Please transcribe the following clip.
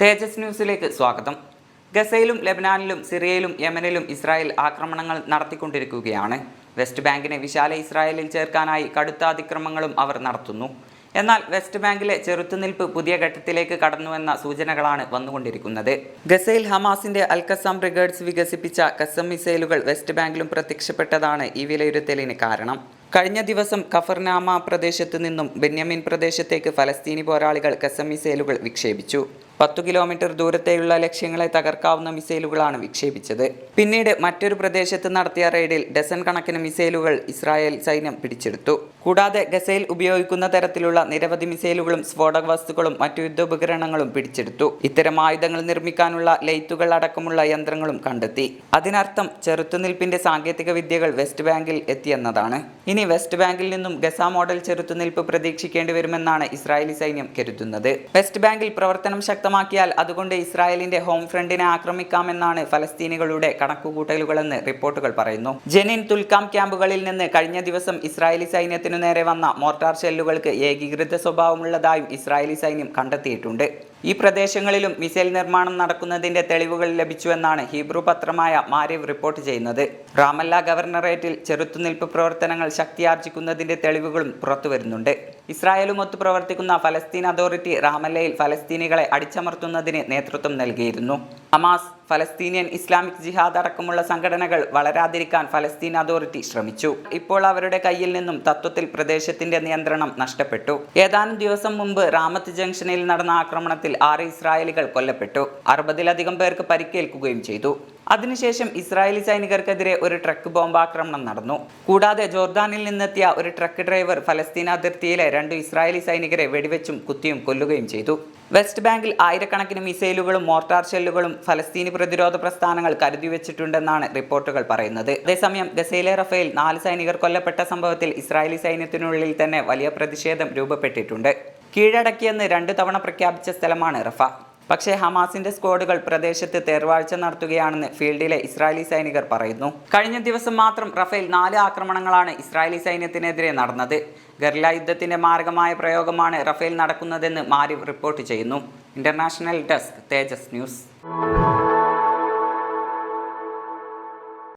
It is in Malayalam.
തേജസ് ന്യൂസിലേക്ക് സ്വാഗതം. ഗസയിലും ലെബനാനിലും സിറിയയിലും യമനിലും ഇസ്രായേൽ ആക്രമണങ്ങൾ നടത്തിക്കൊണ്ടിരിക്കുകയാണ്. വെസ്റ്റ് ബാങ്കിനെ വിശാല ഇസ്രായേലിൽ ചേർക്കാനായി കടുത്ത അതിക്രമങ്ങളും അവർ നടത്തുന്നു. എന്നാൽ വെസ്റ്റ് ബാങ്കിലെ ചെറുത്തുനിൽപ്പ് പുതിയ ഘട്ടത്തിലേക്ക് കടന്നുവെന്ന സൂചനകളാണ് വന്നുകൊണ്ടിരിക്കുന്നത്. ഗസയിൽ ഹമാസിന്റെ അൽക്കസാം ബ്രിഗേഡ്സ് വികസിപ്പിച്ച കസം മിസൈലുകൾ വെസ്റ്റ് ബാങ്കിലും പ്രത്യക്ഷപ്പെട്ടതാണ് ഈ വിലയിരുത്തലിന് കാരണം. കഴിഞ്ഞ ദിവസം കഫർനാമ പ്രദേശത്തു നിന്നും ബെന്യാമിൻ പ്രദേശത്തേക്ക് ഫലസ്തീനി പോരാളികൾ കസം മിസൈലുകൾ വിക്ഷേപിച്ചു. പത്തു കിലോമീറ്റർ ദൂരത്തെയുള്ള ലക്ഷ്യങ്ങളെ തകർക്കാവുന്ന മിസൈലുകളാണ് വിക്ഷേപിച്ചത്. പിന്നീട് മറ്റൊരു പ്രദേശത്ത് നടത്തിയ റെയ്ഡിൽ ഡസൻ കണക്കിന് മിസൈലുകൾ ഇസ്രായേൽ സൈന്യം പിടിച്ചെടുത്തു. കൂടാതെ ഗസയിൽ ഉപയോഗിക്കുന്ന തരത്തിലുള്ള നിരവധി മിസൈലുകളും സ്ഫോടക വസ്തുക്കളും മറ്റു യുദ്ധോപകരണങ്ങളും പിടിച്ചെടുത്തു. ഇത്തരം ആയുധങ്ങൾ നിർമ്മിക്കാനുള്ള ലൈറ്റുകൾ അടക്കമുള്ള യന്ത്രങ്ങളും കണ്ടെത്തി. അതിനർത്ഥം ചെറുത്തുനിൽപ്പിന്റെ സാങ്കേതിക വിദ്യകൾ വെസ്റ്റ് ബാങ്കിൽ എത്തിയെന്നതാണ്. ഇനി വെസ്റ്റ് ബാങ്കിൽ നിന്നും ഗസ മോഡൽ ചെറുത്തുനിൽപ്പ് പ്രതീക്ഷിക്കേണ്ടി വരുമെന്നാണ് ഇസ്രായേലി സൈന്യം കരുതുന്നത്. വെസ്റ്റ് ബാങ്കിൽ പ്രവർത്തനം ശക്തമാക്കിയാൽ അതുകൊണ്ട് ഇസ്രായേലിന്റെ ഹോം ഫ്രണ്ടിനെ ആക്രമിക്കാമെന്നാണ് ഫലസ്തീനികളുടെ കണക്കുകൂട്ടലുകളെന്ന് റിപ്പോർട്ടുകൾ പറയുന്നു. ജെനിൻ തുൽക്കാം ക്യാമ്പുകളിൽ നിന്ന് കഴിഞ്ഞ ദിവസം ഇസ്രായേലി സൈന്യത്തിനു നേരെ വന്ന മോർട്ടാർ ഷെല്ലുകൾക്ക് ഏകീകൃത സ്വഭാവമുള്ളതായും ഇസ്രായേലി സൈന്യം കണ്ടെത്തിയിട്ടുണ്ട്. ഈ പ്രദേശങ്ങളിലും മിസൈൽ നിർമ്മാണം നടക്കുന്നതിന്റെ തെളിവുകൾ ലഭിച്ചുവെന്നാണ് ഹീബ്രു പത്രമായ മാരിവ് റിപ്പോർട്ട് ചെയ്യുന്നത്. റാമല്ല ഗവർണറേറ്റിൽ ചെറുത്തുനിൽപ്പ് പ്രവർത്തനങ്ങൾ ശക്തിയാർജിക്കുന്നതിന്റെ തെളിവുകളും പുറത്തുവരുന്നുണ്ട്. ഇസ്രായേലുമൊത്ത് പ്രവർത്തിക്കുന്ന ഫലസ്തീൻ അതോറിറ്റി റാമല്ലയിൽ ഫലസ്തീനികളെ അടിച്ചമർത്തുന്നതിന് നേതൃത്വം നൽകിയിരുന്നു. ഹമാസ് ഫലസ്തീനിയൻ ഇസ്ലാമിക് ജിഹാദ് അടക്കമുള്ള സംഘടനകൾ വളരാതിരിക്കാൻ ഫലസ്തീൻ അതോറിറ്റി ശ്രമിച്ചു. ഇപ്പോൾ അവരുടെ കയ്യിൽ നിന്നും തത്വത്തിൽ പ്രദേശത്തിന്റെ നിയന്ത്രണം നഷ്ടപ്പെട്ടു. ഏതാനും ദിവസം മുമ്പ് റാമത്ത് ജംഗ്ഷനിൽ നടന്ന ആക്രമണത്തിൽ ആറ് ഇസ്രായേലികൾ കൊല്ലപ്പെട്ടു. അറുപതിലധികം പേർക്ക് പരിക്കേൽക്കുകയും ചെയ്തു. അതിനുശേഷം ഇസ്രായേലി സൈനികർക്കെതിരെ ഒരു ട്രക്ക് ബോംബാക്രമണം നടന്നു. കൂടാതെ ജോർദാനിൽ നിന്നെത്തിയ ഒരു ട്രക്ക് ഡ്രൈവർ ഫലസ്തീൻ അതിർത്തിയിലെ രണ്ട് ഇസ്രായേലി സൈനികരെ വെടിവെച്ചും കുത്തിയും കൊല്ലുകയും ചെയ്തു. വെസ്റ്റ് ബാങ്കിൽ ആയിരക്കണക്കിന് മിസൈലുകളും മോർട്ടാർ ഷെല്ലുകളും ഫലസ്തീനി പ്രതിരോധ പ്രസ്ഥാനങ്ങൾ കരുതി വെച്ചിട്ടുണ്ടെന്നാണ് റിപ്പോർട്ടുകൾ പറയുന്നത്. അതേസമയം ഗസയിലെ റഫേൽ നാല് സൈനികർ കൊല്ലപ്പെട്ട സംഭവത്തിൽ ഇസ്രായേലി സൈന്യത്തിനുള്ളിൽ തന്നെ വലിയ പ്രതിഷേധം രൂപപ്പെട്ടിട്ടുണ്ട്. കീഴടക്കിയെന്ന് രണ്ട് തവണ പ്രഖ്യാപിച്ച സ്ഥലമാണ് റഫ. പക്ഷേ ഹമാസിന്റെ സ്ക്വാഡുകൾ പ്രദേശത്ത് തേർവാഴ്ച നടത്തുകയാണെന്ന് ഫീൽഡിലെ ഇസ്രായേലി സൈനികർ പറയുന്നു. കഴിഞ്ഞ ദിവസം മാത്രം റഫേൽ നാല് ആക്രമണങ്ങളാണ് ഇസ്രായേലി സൈന്യത്തിനെതിരെ നടന്നത്. ഗർല യുദ്ധത്തിന്റെ മാർഗമായ പ്രയോഗമാണ് റഫേൽ നടക്കുന്നതെന്ന് മാരിവ് റിപ്പോർട്ട് ചെയ്യുന്നു. International desk Tejas news.